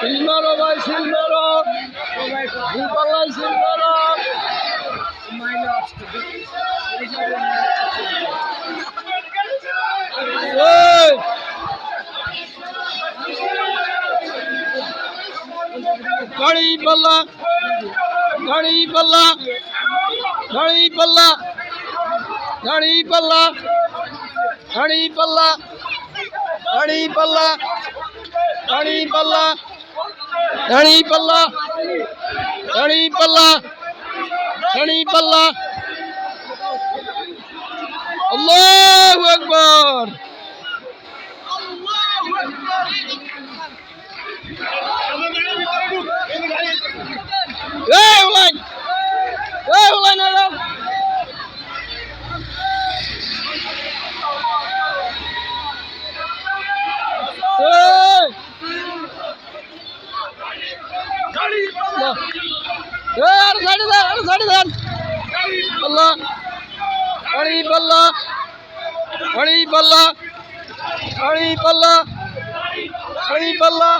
সিলমারো ভাই সিলমারো দুপাল্লাই সিলমারো ওই গাড়ি পাল্লা গাড়ি পাল্লা গাড়ি পাল্লা গাড়ি পাল্লা গাড়ি পাল্লা গাড়ি পাল্লা গাড়ি পাল্লা। রানী পাল্লা রানী পাল্লা রানী পাল্লা আল্লাহু আকবার Hey, Ulan! Hey, Ulan, Ulan! পাল্লা। গাড়ি পাল্লা। গাড়ি পাল্লা।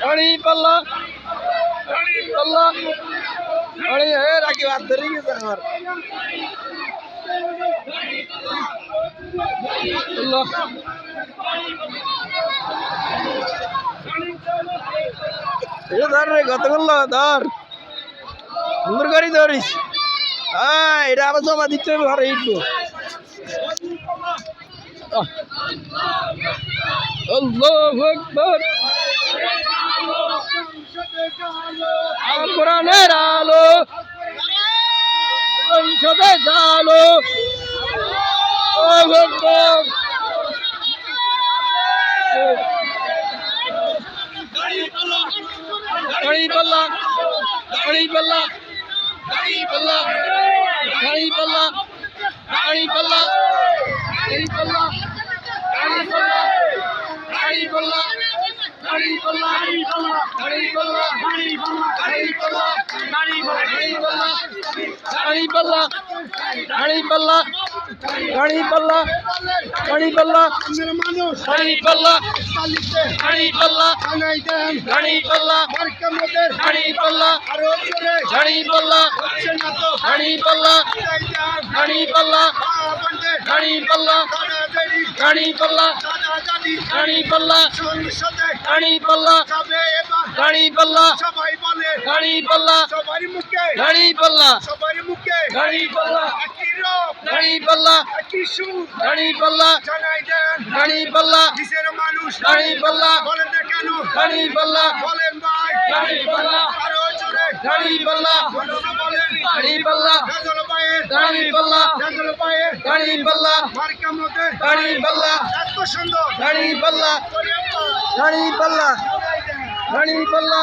গাড়ি পাল্লা। গাড়ি পাল্লা। গাড়ি হে রাখি, হাত ধরে গেছে আমার। ধর রে, কত করল? ধর। সুন্দর করে ধরিস। হ্যাঁ এটা আবার জমা দিতে হবে, ঘরে ইটবো আল্লাহু আকবার। আল কোরআনের আলো। সংসদে জালো। আল্লাহু আকবার। গাড়ি পাল্লা গাড়ি পাল্লা গাড়ি পাল্লা গাড়ি পাল্লা ঝাড়ি পাল্লা গাড়ি পাল্লা গাড়ি পাল্লা গাড়ি পাল্লা গাড়ি পাল্লা গাড়ি পাল্লা গাড়ি পাল্লা গাড়ি পাল্লা মানুষ পাল্লা চালিতে পাল্লা আনাই পাল্লা মার্কামদের পাল্লা মানুষ গাড়ি পাল্লা গাড়ি পাল্লা বলেন দাড়ি পাল্লা দাড়ি পাল্লা দাড়ি পাল্লা দাড়ি পাল্লা দাড়ি পাল্লা এত সুন্দর দাড়ি পাল্লা দাড়ি পাল্লা দাড়ি পাল্লা।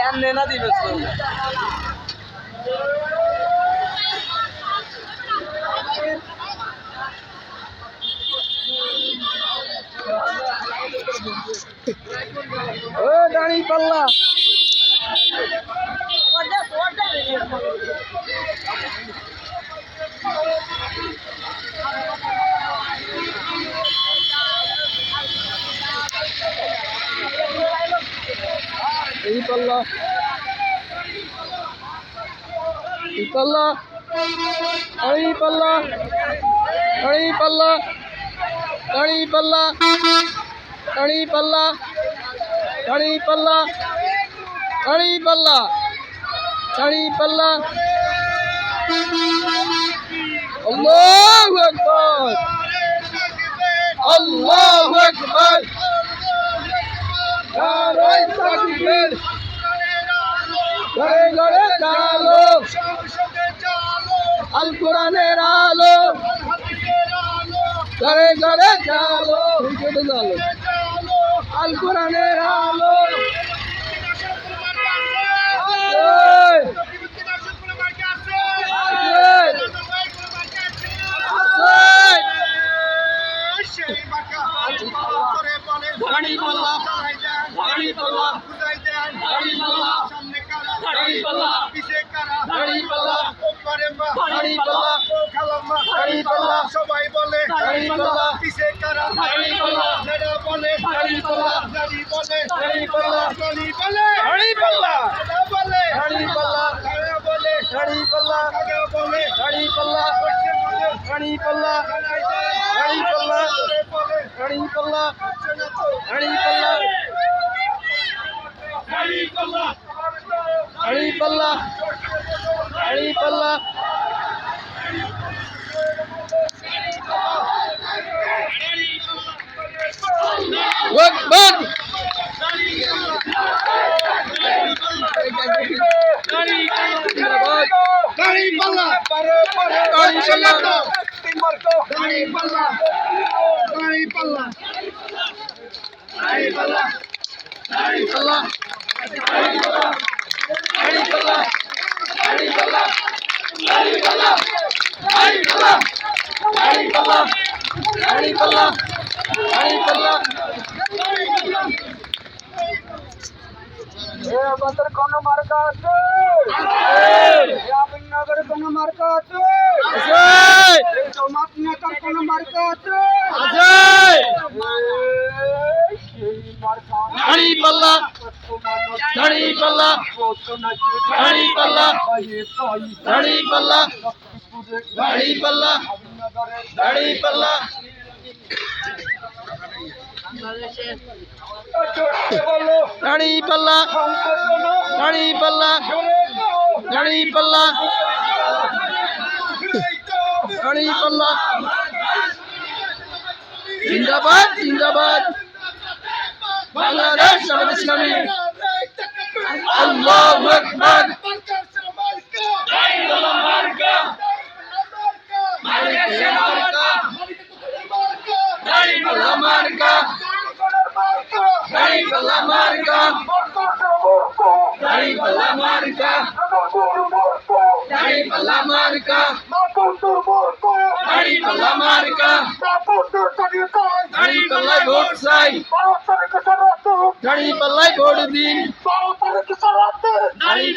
আয়ান নেনা দিবে ও দাড়ি পাল্লা। এই পাল্লা এই পাল্লা। এই পাল্লা। এই পাল্লা। দাড়ি পাল্লা। দাড়ি পাল্লা। দাড়ি পাল্লা। দাড়ি পাল্লা। দাড়ি পাল্লা। আল্লাহু আকবার। আল্লাহু আকবার। সবুজ আলো। আল কোরআনের আলো। সামনে কারা? দাড়ি পাল্লা পিছে কারা? দাড়ি পাল্লা উপরে দাড়ি পাল্লা সবাই বলে পিছে কারা যারা বলে Hari Palla Hari Palla Hari Palla দাড়ি বলে দাড়ি পাল্লা যারা বলে দাড়ি পাল্লা যারা বলে দাড়ি পাল্লা যারা বলে দাড়ি পাল্লা হচ্ছে মধ্যে দাড়ি পাল্লা জানাই দেন দাড়ি পাল্লা যারা বলে দাড়ি পাল্লা আমাদের কোন মার্কা আছে? নগরের কোন মার্কা আছে? জমাত নেতার কোন মার্কা আছে? দাড়ি পাল্লা দাড়ি পাল্লা দাড়ি পাল্লা দাড়ি পাল্লা দাড়ি পাল্লা দাড়ি পাল্লা। দাড়ি পাল্লা দাড়ি পাল্লা দাড়ি পাল্লা দাড়ি পাল্লা। জিন্দাবাদ জিন্দাবাদ। বাংলাদেশ ইসলামী। আল্লাহু আকবার। মার্কা দাড়ি পাল্লা মার্কা দাড়ি পাল্লা মার্কা দাড়ি পাল্লা মার্কা দাড়ি পাল্লা মার্কা দাড়ি পাল্লা মার্কা দাড়ি পাল্লায় ভোট চাই দাড়ি পাল্লায় ভোট দিন দাড়ি